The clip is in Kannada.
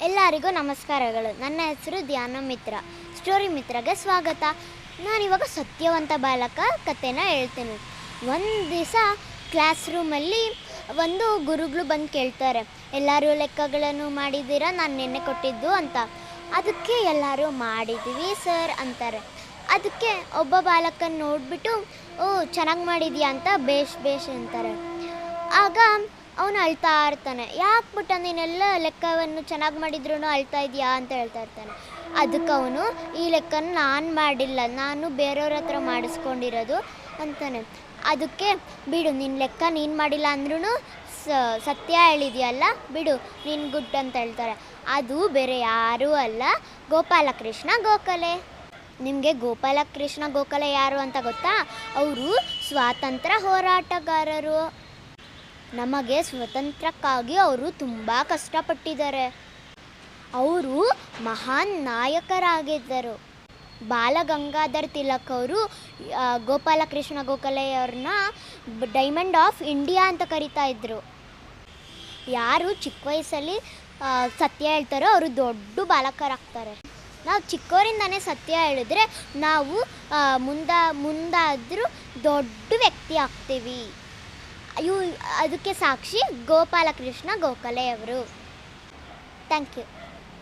ಎಲ್ಲರಿಗೂ ನಮಸ್ಕಾರಗಳು. ನನ್ನ ಹೆಸರು ಧ್ಯಾನ ಮಿತ್ರ. ಸ್ಟೋರಿ ಮಿತ್ರಗೆ ಸ್ವಾಗತ. ನಾನಿವಾಗ ಸತ್ಯವಂತ ಬಾಲಕ ಕಥೆನ ಹೇಳ್ತೀನಿ. ಒಂದು ದಿವಸ ಕ್ಲಾಸ್ ರೂಮಲ್ಲಿ ಒಂದು ಗುರುಗಳು ಬಂದು ಕೇಳ್ತಾರೆ. ಎಲ್ಲರೂ ಲೆಕ್ಕಗಳನ್ನು ಮಾಡಿದ್ದೀರಾ? ನಾನು ನಿನ್ನೆ ಕೊಟ್ಟಿದ್ದು ಅಂತ. ಅದಕ್ಕೆ ಎಲ್ಲರೂ ಮಾಡಿದ್ದೀವಿ ಸರ್ ಅಂತಾರೆ. ಅದಕ್ಕೆ ಒಬ್ಬ ಬಾಲಕನ ನೋಡಿಬಿಟ್ಟು, ಓ, ಚೆನ್ನಾಗಿ ಮಾಡಿದ್ಯಾ? ಅಂತ ಬೇಷ್ ಬೇಷ್ ಅಂತಾರೆ. ಆಗ ಅವನು ಅಳ್ತಾ ಇರ್ತಾನೆ. ಯಾಕೆ ಬಿಟ್ಟ ನೀನೆಲ್ಲ ಲೆಕ್ಕವನ್ನು ಚೆನ್ನಾಗಿ ಮಾಡಿದ್ರು ಅಳ್ತಾ ಇದೆಯಾ ಅಂತ ಹೇಳ್ತಾ ಇರ್ತಾನೆ. ಅದಕ್ಕೆ ಅವನು, ಈ ಲೆಕ್ಕನ ನಾನು ಮಾಡಿಲ್ಲ. ನಾನು ಬೇರೆಯವ್ರ ಹತ್ರ ಮಾಡಿಸ್ಕೊಂಡಿರೋದು ಅಂತಾನೆ. ಅದಕ್ಕೆ, ಬಿಡು ನಿನ್ನ ಲೆಕ್ಕ ನೀನು ಮಾಡಿಲ್ಲ ಅಂದ್ರೂ ಸತ್ಯ ಹೇಳಿದೆಯಲ್ಲ, ಬಿಡು, ನೀನು ಗುಡ್ ಅಂತ ಹೇಳ್ತಾರೆ. ಅದು ಬೇರೆ ಯಾರೂ ಅಲ್ಲ. ಗೋಪಾಲಕೃಷ್ಣ ಗೋಖಲೆ. ನಿಮಗೆ ಗೋಪಾಲಕೃಷ್ಣ ಗೋಖಲೆ ಯಾರು ಅಂತ ಗೊತ್ತಾ? ಅವರು ಸ್ವಾತಂತ್ರ್ಯ ಹೋರಾಟಗಾರರು. ನಮಗೆ ಸ್ವತಂತ್ರಕ್ಕಾಗಿ ಅವರು ತುಂಬ ಕಷ್ಟಪಟ್ಟಿದ್ದಾರೆ. ಅವರು ಮಹಾನ್ ನಾಯಕರಾಗಿದ್ದರು. ಬಾಲಗಂಗಾಧರ್ ತಿಲಕ್ ಅವರು ಗೋಪಾಲಕೃಷ್ಣ ಗೋಖಲೆಯವ್ರನ್ನ ಡೈಮಂಡ್ ಆಫ್ ಇಂಡಿಯಾ ಅಂತ ಕರಿತಾ ಇದ್ದರು ಯಾರು ಚಿಕ್ಕ ವಯಸ್ಸಲ್ಲಿ ಸತ್ಯ ಹೇಳ್ತಾರೋ ಅವರು ದೊಡ್ಡ ಬಾಲಕರಾಗ್ತಾರೆ. ನಾವು ಚಿಕ್ಕವರಿಂದನೇ ಸತ್ಯ ಹೇಳಿದ್ರೆ ನಾವು ಮುಂದ, ಮುಂದಾದರೂ ದೊಡ್ಡ ವ್ಯಕ್ತಿ ಆಗ್ತೀವಿ. ಇವು ಅದಕ್ಕೆ ಸಾಕ್ಷಿ ಗೋಪಾಲಕೃಷ್ಣ ಗೋಖಲೆಯವರು ಥ್ಯಾಂಕ್ ಯು